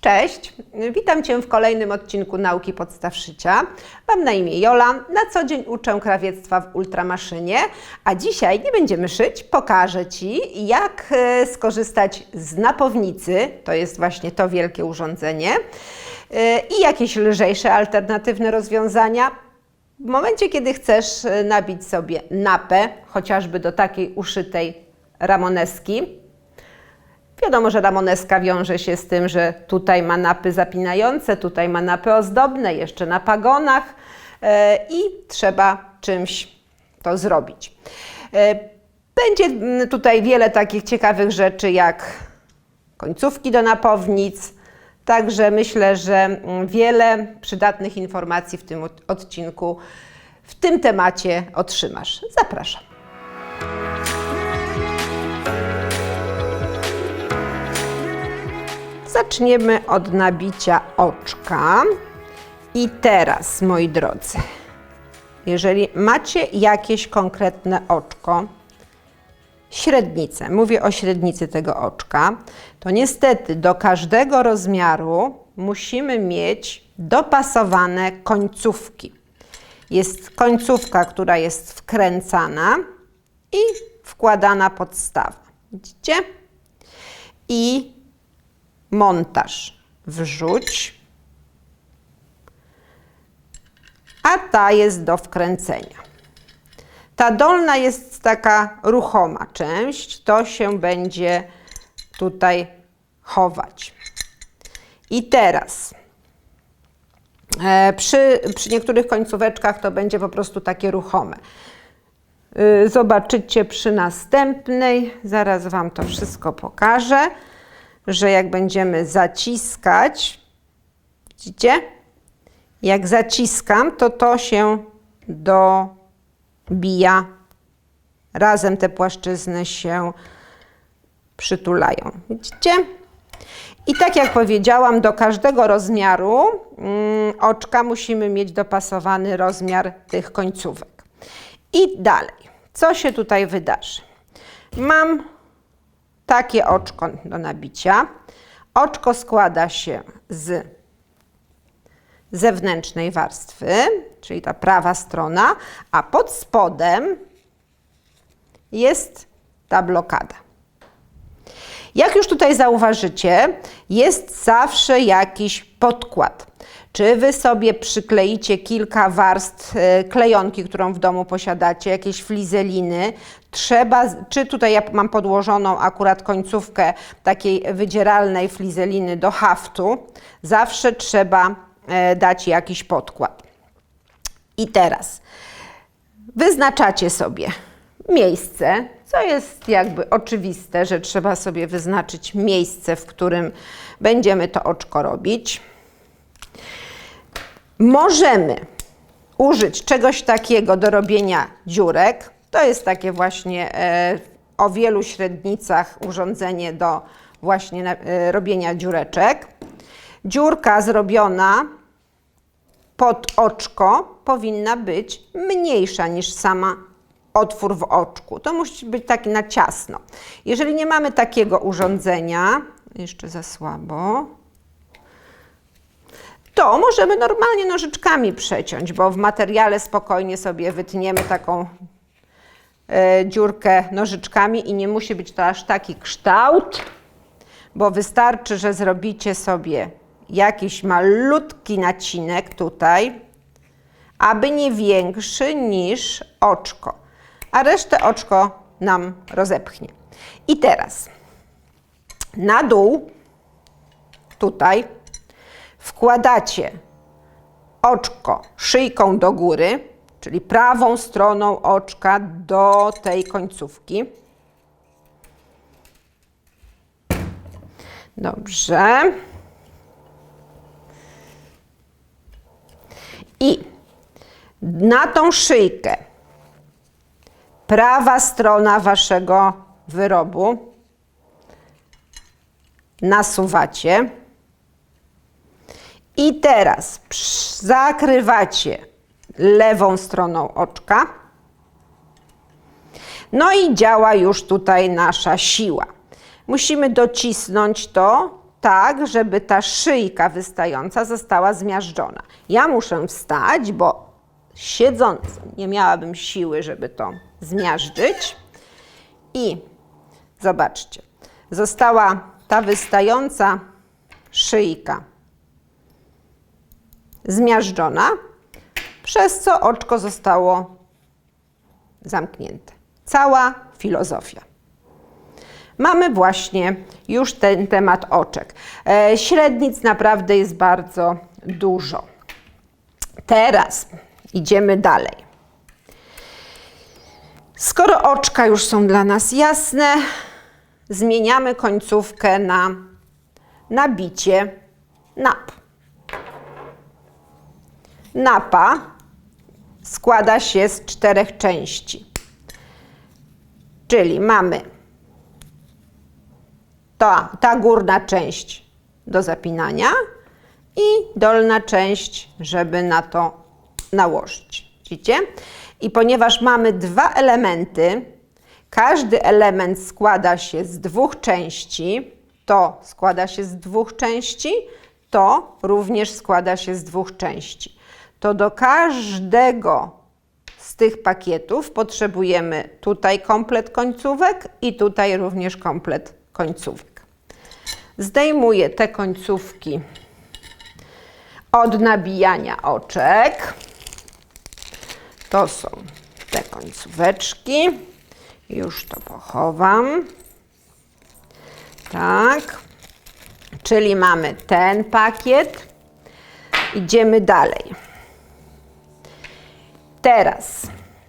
Cześć, witam Cię w kolejnym odcinku Nauki Podstaw Szycia. Mam na imię Jola, na co dzień uczę krawiectwa w ultramaszynie, a dzisiaj nie będziemy szyć, pokażę Ci jak e, skorzystać z napownicy, to jest właśnie to wielkie urządzenie, e, i jakieś lżejsze alternatywne rozwiązania. W momencie, kiedy chcesz e, nabić sobie napę, chociażby do takiej uszytej ramoneski, Wiadomo, że ramoneska wiąże się z tym, że tutaj ma napy zapinające, tutaj ma napy ozdobne, jeszcze na pagonach e, i trzeba czymś to zrobić. E, Będzie tutaj wiele takich ciekawych rzeczy jak końcówki do napownic, także myślę, że wiele przydatnych informacji w tym od- odcinku w tym temacie otrzymasz. Zapraszam. Zaczniemy od nabicia oczka. I teraz, moi drodzy, jeżeli macie jakieś konkretne oczko, średnicę, mówię o średnicy tego oczka, to niestety do każdego rozmiaru musimy mieć dopasowane końcówki. Jest końcówka, która jest wkręcana i wkładana podstawa. Widzicie? I montaż wrzuć, a ta jest do wkręcenia. Ta dolna jest taka ruchoma część, to się będzie tutaj chować. I teraz e, przy, przy niektórych końcóweczkach to będzie po prostu takie ruchome. Y, Zobaczycie przy następnej, zaraz Wam to wszystko pokażę, że jak będziemy zaciskać, widzicie? Jak zaciskam, to to się dobija. Razem te płaszczyzny się przytulają. Widzicie? I tak jak powiedziałam, do każdego rozmiaru mm, oczka musimy mieć dopasowany rozmiar tych końcówek. I dalej, co się tutaj wydarzy? Mam takie oczko do nabicia. Oczko składa się z zewnętrznej warstwy, czyli ta prawa strona, a pod spodem jest ta blokada. Jak już tutaj zauważycie, jest zawsze jakiś podkład. Czy wy sobie przykleicie kilka warstw e, klejonki, którą w domu posiadacie, jakieś flizeliny, trzeba, czy tutaj ja mam podłożoną akurat końcówkę takiej wydzieralnej flizeliny do haftu, zawsze trzeba e, dać jakiś podkład. I teraz wyznaczacie sobie miejsce, co jest jakby oczywiste, że trzeba sobie wyznaczyć miejsce, w którym będziemy to oczko robić. Możemy użyć czegoś takiego do robienia dziurek. To jest takie właśnie e, o wielu średnicach urządzenie do właśnie e, robienia dziureczek. Dziurka zrobiona pod oczko powinna być mniejsza niż sama otwór w oczku. To musi być taki na ciasno. Jeżeli nie mamy takiego urządzenia, jeszcze za słabo, to możemy normalnie nożyczkami przeciąć, bo w materiale spokojnie sobie wytniemy taką e, dziurkę nożyczkami i nie musi być to aż taki kształt, bo wystarczy, że zrobicie sobie jakiś malutki nacinek tutaj, aby nie większy niż oczko, a resztę oczko nam rozepchnie. I teraz na dół, tutaj, wkładacie oczko szyjką do góry, czyli prawą stroną oczka do tej końcówki. Dobrze. I na tą szyjkę prawa strona waszego wyrobu nasuwacie. I teraz zakrywacie lewą stroną oczka. No i działa już tutaj nasza siła. Musimy docisnąć to tak, żeby ta szyjka wystająca została zmiażdżona. Ja muszę wstać, bo siedząc nie miałabym siły, żeby to zmiażdżyć. I zobaczcie, została ta wystająca szyjka zmiażdżona, przez co oczko zostało zamknięte. Cała filozofia. Mamy właśnie już ten temat oczek. E, średnic naprawdę jest bardzo dużo. Teraz idziemy dalej. Skoro oczka już są dla nas jasne, zmieniamy końcówkę na nabicie nap. Napa składa się z czterech części. Czyli mamy ta, ta górna część do zapinania i dolna część, żeby na to nałożyć. Widzicie? I ponieważ mamy dwa elementy, każdy element składa się z dwóch części, to składa się z dwóch części, to również składa się z dwóch części. To do każdego z tych pakietów potrzebujemy tutaj komplet końcówek i tutaj również komplet końcówek. Zdejmuję te końcówki od nabijania oczek. To są te końcóweczki. Już to pochowam. Tak. Czyli mamy ten pakiet. Idziemy dalej. Teraz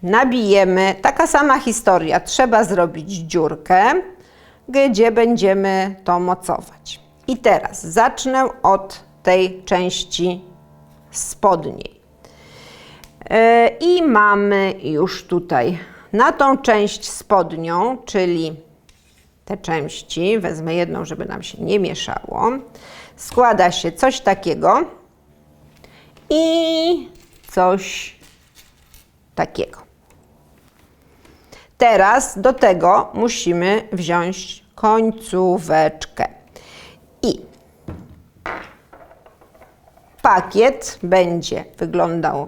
nabijemy, taka sama historia, trzeba zrobić dziurkę, gdzie będziemy to mocować. I teraz zacznę od tej części spodniej. Yy, I mamy już tutaj na tą część spodnią, czyli te części, wezmę jedną, żeby nam się nie mieszało, składa się coś takiego i coś takiego. Teraz do tego musimy wziąć końcóweczkę. I pakiet będzie wyglądał,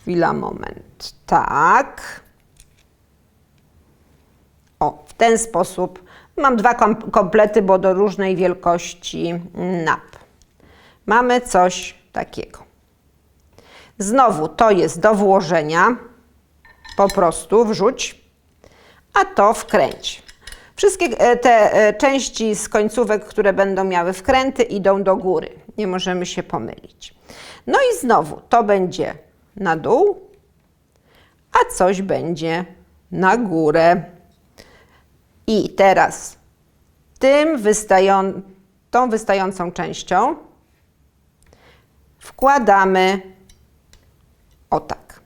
chwila, moment, tak. O, w ten sposób. Mam dwa komplety, bo do różnej wielkości nap. Mamy coś takiego. Znowu to jest do włożenia, po prostu wrzuć, a to wkręć. Wszystkie e, te e, części z końcówek, które będą miały wkręty, idą do góry. Nie możemy się pomylić. No i znowu to będzie na dół, a coś będzie na górę. I teraz tym wystają, tą wystającą częścią wkładamy o tak.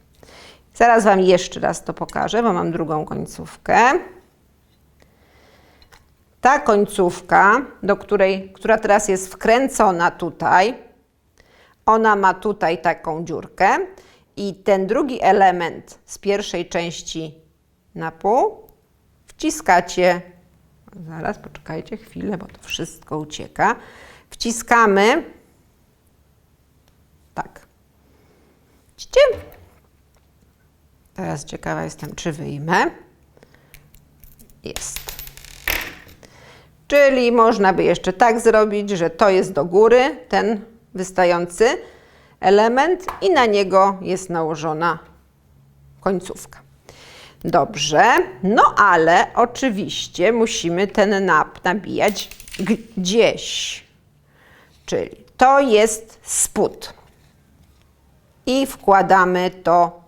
Zaraz Wam jeszcze raz to pokażę, bo mam drugą końcówkę. Ta końcówka, do której, która teraz jest wkręcona tutaj, ona ma tutaj taką dziurkę i ten drugi element z pierwszej części na pół wciskacie, zaraz poczekajcie chwilę, bo to wszystko ucieka, wciskamy tak, Widzicie? Teraz ciekawa jestem, czy wyjmę. Jest. Czyli można by jeszcze tak zrobić, że to jest do góry, ten wystający element i na niego jest nałożona końcówka. Dobrze, no ale oczywiście musimy ten nap nabijać gdzieś. Czyli to jest spód i wkładamy to.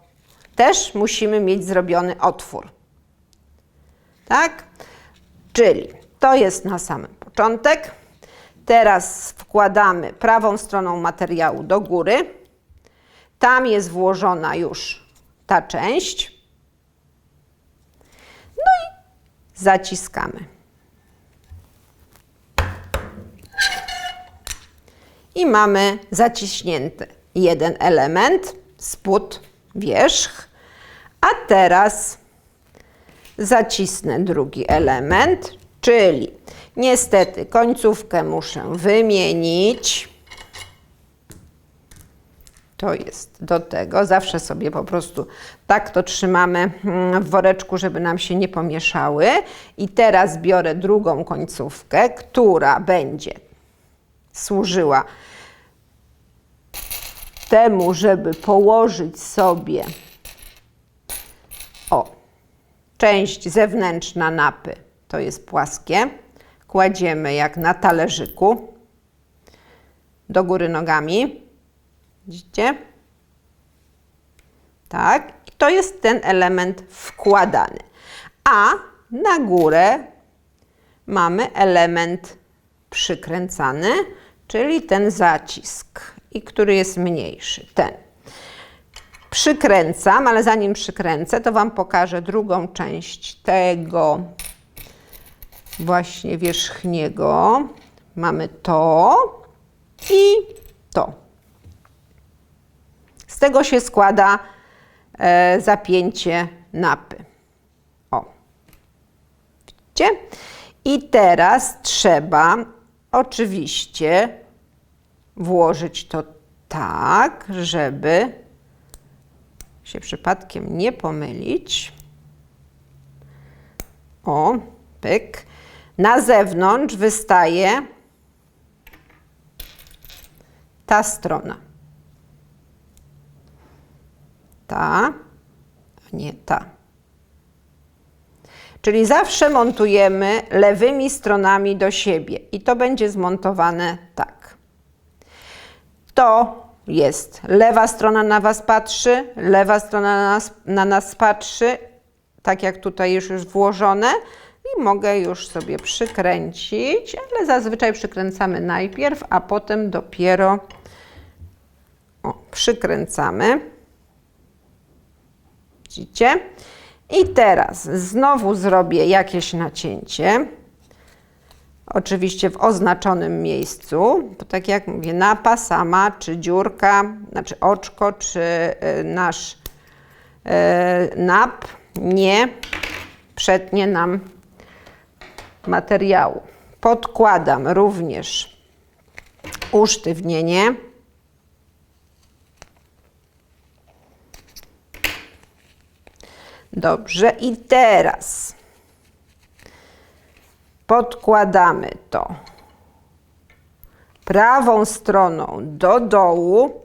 Też musimy mieć zrobiony otwór. Tak? Czyli to jest na samym początek. Teraz wkładamy prawą stroną materiału do góry. Tam jest włożona już ta część. No i zaciskamy. I mamy zaciśnięty jeden element, spód, wierzch, a teraz zacisnę drugi element, czyli Niestety, końcówkę muszę wymienić. To jest do tego. Zawsze sobie po prostu tak to trzymamy mm, w woreczku, żeby nam się nie pomieszały. I teraz biorę drugą końcówkę, która będzie służyła temu, żeby położyć sobie o część zewnętrzna napy. To jest płaskie. Kładziemy jak na talerzyku do góry nogami. Widzicie? Tak. I to jest ten element wkładany. A na górę mamy element przykręcany, czyli ten zacisk, i który jest mniejszy, ten. Przykręcam, ale zanim przykręcę, to Wam pokażę drugą część tego właśnie wierzchniego. Mamy to i to. Z tego się składa e, zapięcie napy. O. Widzicie? I teraz trzeba oczywiście włożyć to tak, żeby się przypadkiem nie pomylić. O, pyk. Na zewnątrz wystaje ta strona. Ta, a nie ta. Czyli zawsze montujemy lewymi stronami do siebie i to będzie zmontowane tak. To jest lewa strona na Was patrzy, lewa strona na nas, na nas patrzy, tak jak tutaj już już włożone i mogę już sobie przykręcić, ale zazwyczaj przykręcamy najpierw, a potem dopiero o, przykręcamy. Widzicie? I teraz znowu zrobię jakieś nacięcie. Oczywiście w oznaczonym miejscu, bo tak jak mówię, napa sama, czy dziurka, znaczy oczko, czy y, nasz y, nap nie przetnie nam materiału. Podkładam również usztywnienie. Dobrze, i teraz podkładamy to prawą stroną do dołu.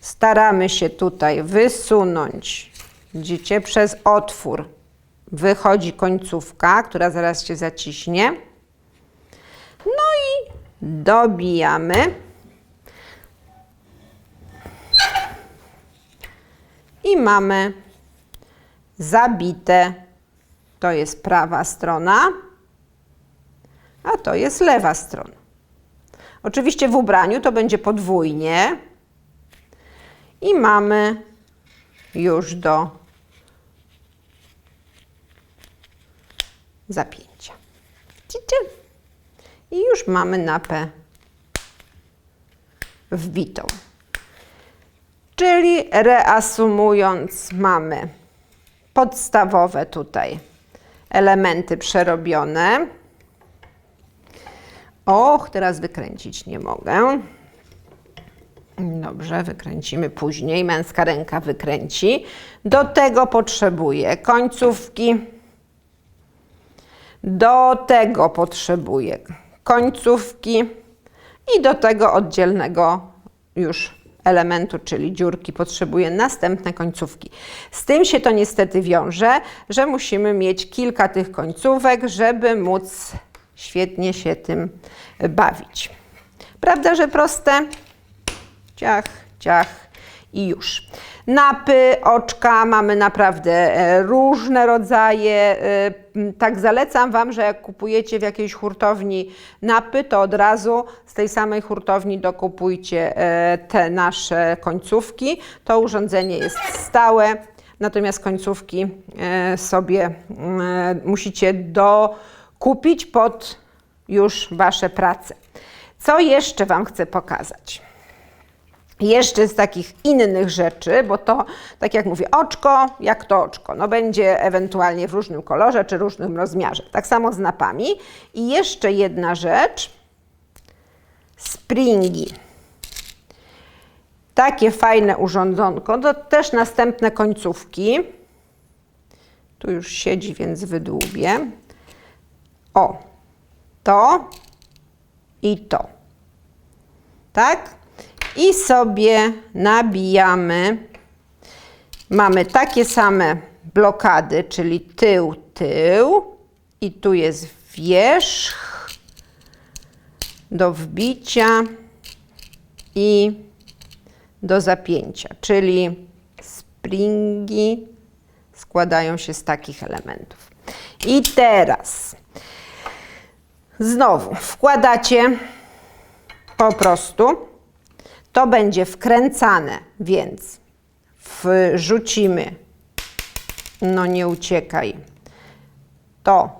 Staramy się tutaj wysunąć, widzicie, przez otwór wychodzi końcówka, która zaraz się zaciśnie. No i dobijamy. I mamy zabite. To jest prawa strona, a to jest lewa strona. Oczywiście w ubraniu to będzie podwójnie. I mamy już do zapięcia. I już mamy napę wbitą. Czyli reasumując, mamy podstawowe tutaj elementy przerobione. Och, teraz wykręcić nie mogę. Dobrze, wykręcimy później. Męska ręka wykręci. Do tego potrzebuję końcówki. Do tego potrzebuję końcówki i do tego oddzielnego już elementu, czyli dziurki, potrzebuję następne końcówki. Z tym się to niestety wiąże, że musimy mieć kilka tych końcówek, żeby móc świetnie się tym bawić. Prawda, że proste? Ciach, ciach i już. Napy, oczka mamy naprawdę e, różne rodzaje. E, tak zalecam Wam, że jak kupujecie w jakiejś hurtowni napy, to od razu z tej samej hurtowni dokupujcie e, te nasze końcówki. To urządzenie jest stałe, natomiast końcówki sobie musicie dokupić pod już Wasze prace. Co jeszcze Wam chcę pokazać? Jeszcze z takich innych rzeczy, bo to, tak jak mówię, oczko, jak to oczko, no będzie ewentualnie w różnym kolorze czy różnym rozmiarze. Tak samo z napami. I jeszcze jedna rzecz, springi. Takie fajne urządzonko, to też następne końcówki. Tu już siedzi, więc wydłubię. O, to i to. Tak? I sobie nabijamy. Mamy takie same blokady, czyli tył, tył. I tu jest wierzch do wbicia i do zapięcia, czyli springi składają się z takich elementów. I teraz znowu wkładacie po prostu, to będzie wkręcane, więc wrzucimy, no nie uciekaj, to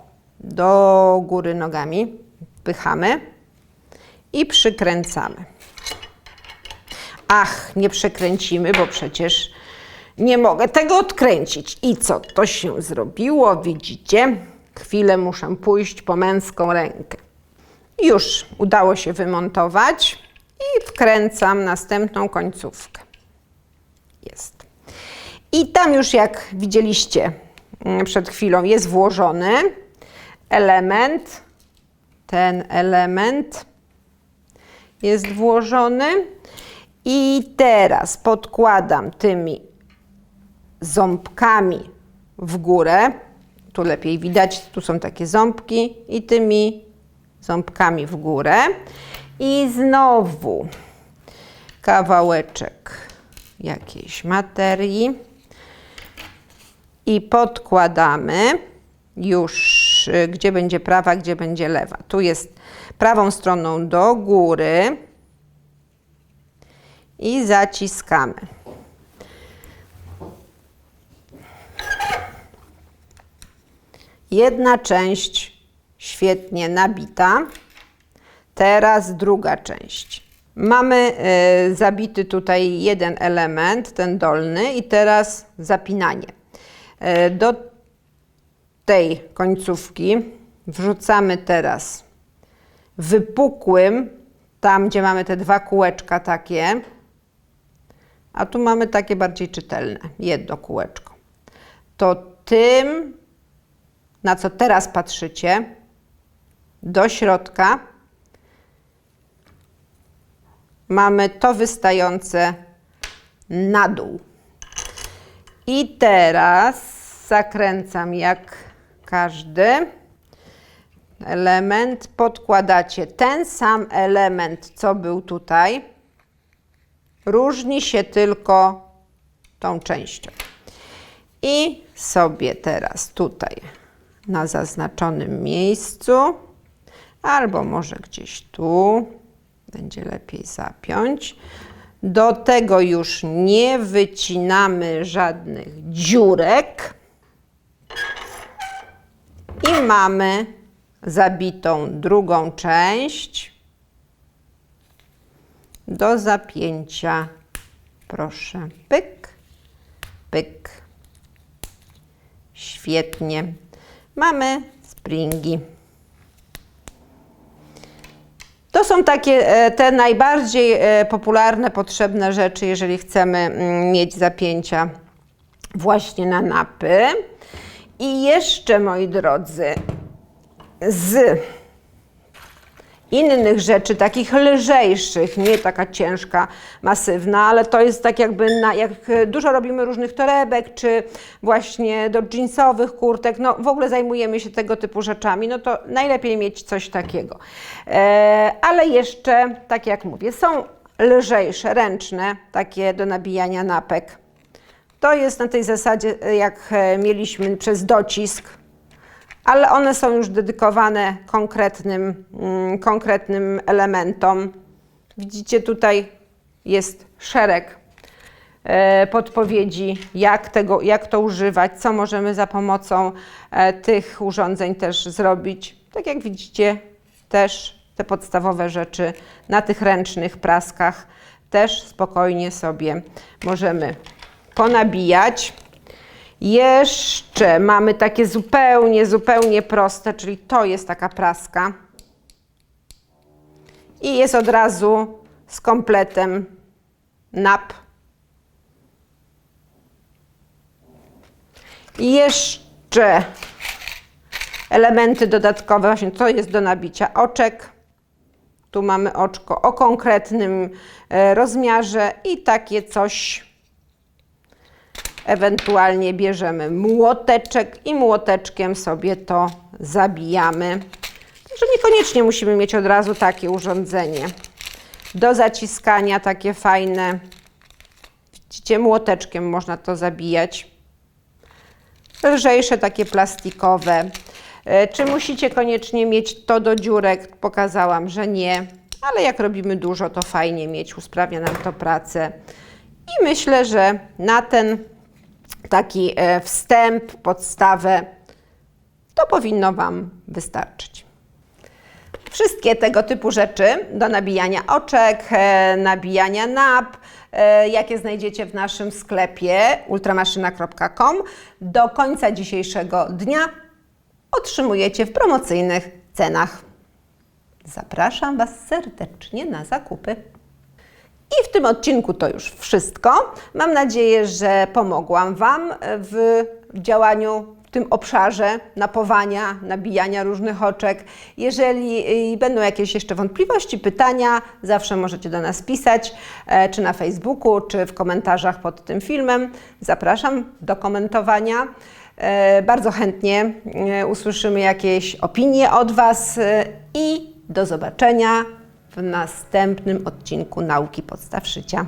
do góry nogami, pychamy i przykręcamy. Ach, nie przekręcimy, bo przecież nie mogę tego odkręcić. I co to się zrobiło? Widzicie? Chwilę muszę pójść po męską rękę. Już udało się wymontować i wkręcam następną końcówkę. Jest. I tam już jak widzieliście mm, przed chwilą jest włożony element. Ten element jest włożony. I teraz podkładam tymi ząbkami w górę. Tu lepiej widać, tu są takie ząbki i tymi ząbkami w górę. I znowu kawałeczek jakiejś materii i podkładamy już, gdzie będzie prawa, gdzie będzie lewa. Tu jest prawą stroną do góry i zaciskamy. Jedna część świetnie nabita. Teraz druga część. Mamy e, zabity tutaj jeden element, ten dolny, i teraz zapinanie. E, do tej końcówki wrzucamy teraz wypukłym, tam gdzie mamy te dwa kółeczka takie, a tu mamy takie bardziej czytelne, jedno kółeczko. To tym, na co teraz patrzycie, do środka mamy to wystające na dół. I teraz zakręcam jak każdy element. Podkładacie ten sam element, co był tutaj. Różni się tylko tą częścią. I sobie teraz tutaj na zaznaczonym miejscu, albo może gdzieś tu, będzie lepiej zapiąć. Do tego już nie wycinamy żadnych dziurek. I mamy zabitą drugą część do zapięcia. Proszę, pyk, pyk. Świetnie. Mamy springi. To są takie e, te najbardziej e, popularne, potrzebne rzeczy, jeżeli chcemy mm, mieć zapięcia właśnie na napy. I jeszcze, moi drodzy, z innych rzeczy, takich lżejszych, nie taka ciężka, masywna, ale to jest tak jakby, na, jak dużo robimy różnych torebek, czy właśnie do jeansowych kurtek, no w ogóle zajmujemy się tego typu rzeczami, no to najlepiej mieć coś takiego. E, ale jeszcze, tak jak mówię, są lżejsze, ręczne, takie do nabijania napek. To jest na tej zasadzie, jak mieliśmy przez docisk, ale one są już dedykowane konkretnym, mm, konkretnym elementom. Widzicie, tutaj jest szereg e, podpowiedzi, jak, tego, jak to używać, co możemy za pomocą e, tych urządzeń też zrobić. Tak jak widzicie, też te podstawowe rzeczy na tych ręcznych praskach też spokojnie sobie możemy ponabijać. Jeszcze mamy takie zupełnie, zupełnie proste, czyli to jest taka praska. I jest od razu z kompletem nap. I jeszcze elementy dodatkowe, właśnie to jest do nabicia oczek. Tu mamy oczko o konkretnym e, rozmiarze i takie coś ewentualnie bierzemy młoteczek i młoteczkiem sobie to zabijamy. Także niekoniecznie musimy mieć od razu takie urządzenie. Do zaciskania takie fajne. Widzicie, młoteczkiem można to zabijać. Lżejsze, takie plastikowe. E, Czy musicie koniecznie mieć to do dziurek? Pokazałam, że nie, ale jak robimy dużo, to fajnie mieć, usprawnia nam to pracę. I myślę, że na ten taki e, wstęp, podstawę, to powinno Wam wystarczyć. Wszystkie tego typu rzeczy do nabijania oczek, e, nabijania nap, e, jakie znajdziecie w naszym sklepie ultramaszyna.com, do końca dzisiejszego dnia otrzymujecie w promocyjnych cenach. Zapraszam Was serdecznie na zakupy. I w tym odcinku to już wszystko. Mam nadzieję, że pomogłam Wam w działaniu w tym obszarze napowania, nabijania różnych oczek. Jeżeli y, będą jakieś jeszcze wątpliwości, pytania, zawsze możecie do nas pisać, e, czy na Facebooku, czy w komentarzach pod tym filmem. Zapraszam do komentowania. E, Bardzo chętnie e, usłyszymy jakieś opinie od Was i do zobaczenia w następnym odcinku Nauki Podstaw Szycia.